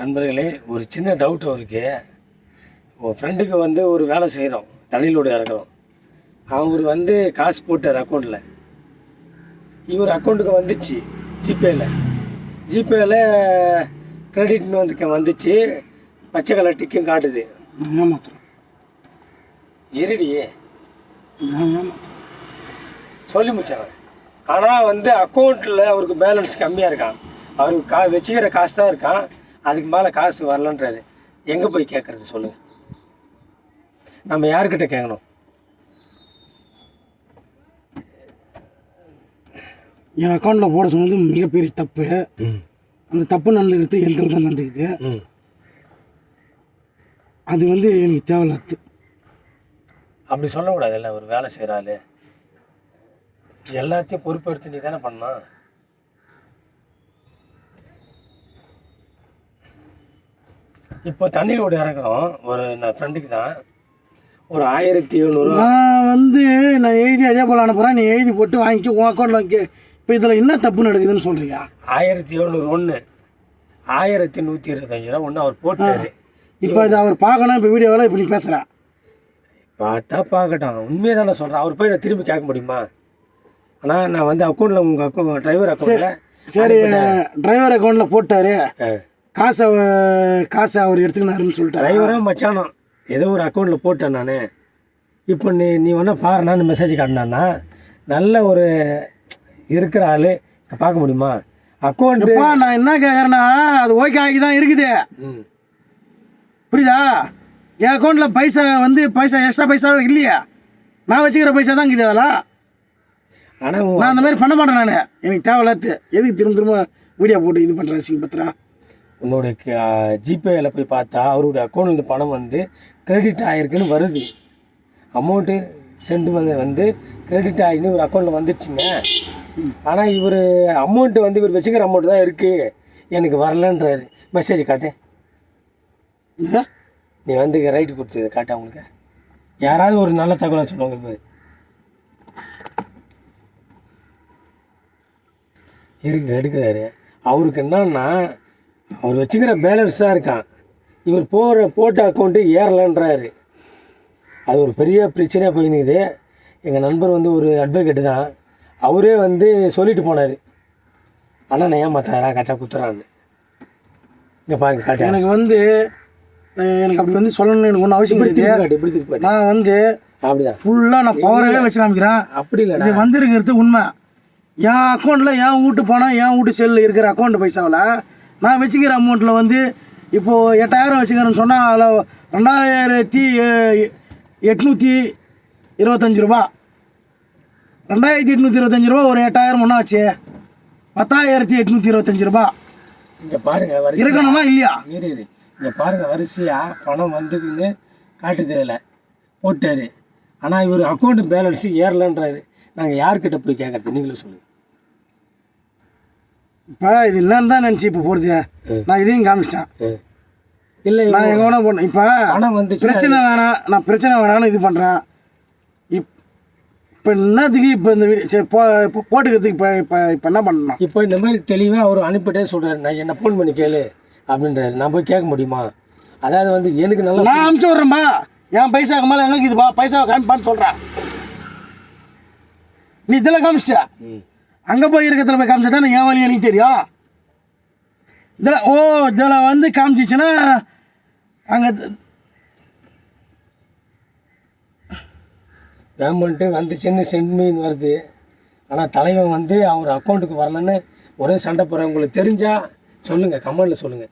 நண்பர்களே ஒரு சின்ன டவுட் அவருக்கு உன் ஃப்ரெண்டுக்கு வந்து ஒரு வேலை செய்கிறோம் தலையிலோடு இறக்குறோம். அவர் வந்து காசு போட்டார் அக்கௌண்ட்டில் இவர் அக்கௌண்ட்டுக்கு வந்துச்சு ஜிபேயில் ஜிபேயில் கிரெடிட்னு வந்து வந்துச்சு பச்சை கலர் டிக்கும் காட்டுது. நான் ஏமாத்துறேன் இருடி. சொல்லி முடிச்சாங்க ஆனால் வந்து அக்கௌண்ட்டில் அவருக்கு பேலன்ஸ் கம்மியாக இருக்கான். அவருக்கு கா வச்சுக்கிற காசு தான் இருக்கான். அதுக்கு மேலே காசு வரலன்றாரு. எங்கே போய் கேட்குறது சொல்லுங்கள் நம்ம யார்கிட்ட கேட்கணும் என் அக்கௌண்ட்டில் போட சொன்னது மிகப்பெரிய தப்பு. அந்த தப்பு நடந்துக்கிறது எந்திரம் தான் நடந்துக்குது அது வந்து எனக்கு தேவையில்லாது அப்படி சொல்லக்கூடாதுல்ல ஒரு வேலை செய்கிறாள் எல்லாத்தையும் பொறுப்பெடுத்து நீ தானே பண்ணணும். இப்போ தண்ணீர் ஓடி இறக்குறோம் ஒரு நான் ஃப்ரெண்டுக்கு தான். ஒரு ஆயிரத்தி எழுநூறு நான் வந்து நான் எழுதி அதே போல் அனுப்புகிறேன் நீ எழுதி போட்டு வாங்கிக்க. உன் அக்கௌண்ட்டில் வாங்கி இப்போ இதில் என்ன தப்பு நடக்குதுன்னு சொல்கிறியா ஆயிரத்தி எழுநூறு ஒன்று ஆயிரத்தி நூற்றி இருபத்தஞ்சு ரூபா ஒன்று அவர் போட்டாரு. இப்போ இது அவர் பார்க்கணும். இப்போ வீடியோவில் இப்போ நீ பேசுகிறேன் பார்த்தா பார்க்கட்டும். உண்மையை தானே சொல்கிறேன் அவர் போய் நான் திரும்பி கேட்க முடியுமா? ஆனால் நான் வந்து அக்கௌண்ட்டில் உங்கள் அக்கௌண்ட் டிரைவர் அக்கௌண்ட்டில் சரி டிரைவர் அக்கௌண்ட்டில் போட்டார். காசை காசை அவர் எடுத்துக்கினாருன்னு சொல்லிட்டாரு? டிரைவராக மச்சானம் ஏதோ ஒரு அக்கௌண்ட்டில் போட்டேன் நான். இப்போ நீ நீ வேணா பாருண்ணான்னு மெசேஜ் காட்டினான்னா நல்ல ஒரு இருக்கிற ஆள் பார்க்க முடியுமா? அக்கௌண்ட்டு நான் என்ன கேட்குறேன்னா அது ஓகே ஆகி தான் இருக்குது. ம். புரியுதா? என் அக்கௌண்ட்டில் பைசா வந்து பைசா எக்ஸ்ட்ரா பைசா இல்லையா. நான் வச்சுக்கிற பைசா தான் இருக்குது அதெல்லாம். ஆனால் நான் அந்த மாதிரி பண்ண மாட்டேன் நான். எனக்கு தேவையில்லாத்து. எதுக்கு திரும்ப திரும்ப வீடியோ போட்டு இது பண்ணுறேன் சிங்க பத்திரா உன்னுடைய ஜிபேயில் போய் பார்த்தா அவருடைய அக்கௌண்ட்லேருந்து பணம் வந்து கிரெடிட் ஆகிருக்குன்னு வருது. அமௌண்ட்டு சென்ட் வந்து வந்து கிரெடிட் ஆகின்னு ஒரு அக்கௌண்ட்டில் வந்துடுச்சுங்க ஆனால் இவர் அமௌண்ட்டு வந்து இவர் வச்சுக்கிற அமௌண்ட் தான் இருக்குது எனக்கு வரலன்றாரு. மெசேஜ் காட்டு. நீ வந்து ரைட்டு கொடுத்தது காட்டு அவங்களுக்கு. யாராவது ஒரு நல்ல தகவலை சொல்லுவாங்க பாரு இருங்க எடுக்கிறாரு. அவருக்கு என்னன்னா அவர் வச்சுக்கிற பேலன்ஸ் தான் இருக்கான். இவர் போகிற போட்ட அக்கௌண்ட்டு ஏறலன்றாரு. அது ஒரு பெரிய பிரச்சனையாக போயிருக்குது எங்கள் நண்பர் வந்து ஒரு அட்வொகேட்டு தான். அவரே வந்து சொல்லிட்டு போனார். ஆனால் நான் ஏமாத்தாரா கரெக்டாக குத்துறான்னு. இங்கே பாருங்க காட்டு. எனக்கு வந்து எனக்கு அப்படி வந்து சொல்லணும்னு எனக்கு ஒன்றும் அவசியம் கிடையாது. நான் வந்து அப்படிதான் ஃபுல்லாக நான் பவராகவே வச்சு காமிக்கிறேன். அப்படி இல்லைடா. இது வந்திருக்கிறது உண்மை. என் அக்கௌண்ட்டில் என் வீட்டு பணம் என் வீட்டு செல்லில் இருக்கிற அக்கௌண்ட் பைசாவில் நான் வச்சுக்கிற அமௌண்ட்டில் வந்து இப்போது எட்டாயிரம் வச்சுக்கிறேன்னு சொன்னால் அதில் ரெண்டாயிரத்தி எட்நூற்றி இருபத்தஞ்சி ரூபா. ரெண்டாயிரத்தி எட்நூற்றி இருபத்தஞ்சி ரூபா ஒரு எட்டாயிரம் ஒன்றா ஆச்சு. பத்தாயிரத்தி எட்நூற்றி இருபத்தஞ்சி ரூபா. இங்கே பாருங்க வரிசை இருக்கணுமா இல்லையா? இரு இங்கே பாருங்க வரிசையாக பணம் வந்ததுன்னு காட்டுது இதில். போட்டார். ஆனால் இவர் அக்கௌண்ட் பேலன்ஸு ஏறலன்றாரு. நாங்கள் யார்கிட்ட போய் கேட்கறது? நீங்களும் சொல்லுங்கள் இப்போ இது என்னன்னு தான் நினச்சி இப்போ போடுது நான் இதையும் காமிச்சிட்டேன். இல்லை நான் எங்கே வேணா போனேன். இப்போ பணம் வந்துச்சு பிரச்சனை வேணாம். நான் பிரச்சனை வேணாம்னு இது பண்ணுறேன் இப் இப்போ என்னத்துக்கு இப்போ இந்த வீடியோ சரி போ இப்போ போட்டுக்கிறதுக்கு இப்போ இப்போ இப்போ என்ன பண்ணணும்? இப்போ இந்த மாதிரி தெளிவாக அவர் அனுப்பிட்டே சொல்கிறாரு நான் என்ன ஃபோன் பண்ணி கேளு அப்படின்றாரு. நான் போய் கேட்க முடியுமா? அதாவது வந்து எனக்கு நல்லா நான் அனுப்பிச்சி விட்றேன்பா. என் பைசாக்கு மேலே எங்கே இதுப்பா பைசாவை காமிப்பான்னு சொல்கிறேன் நீ இதெல்லாம் காமிச்சிட்ட? அங்கே போய் இருக்கிறதுல போய் காமிச்சா தான்? என் வழி எனக்கு தெரியும். இதில் ஓ இதில் வந்து காமிச்சிச்சுன்னா அங்கே பேமெண்ட்டு வந்துச்சுன்னு சென்ட் மீன் வருது. ஆனால் தலைவன் வந்து அவர் அக்கௌண்ட்டுக்கு வரலன்னு ஒரே சண்டை போடுறேன் உங்களுக்கு தெரிஞ்சால் சொல்லுங்கள் கமெண்டில் சொல்லுங்கள்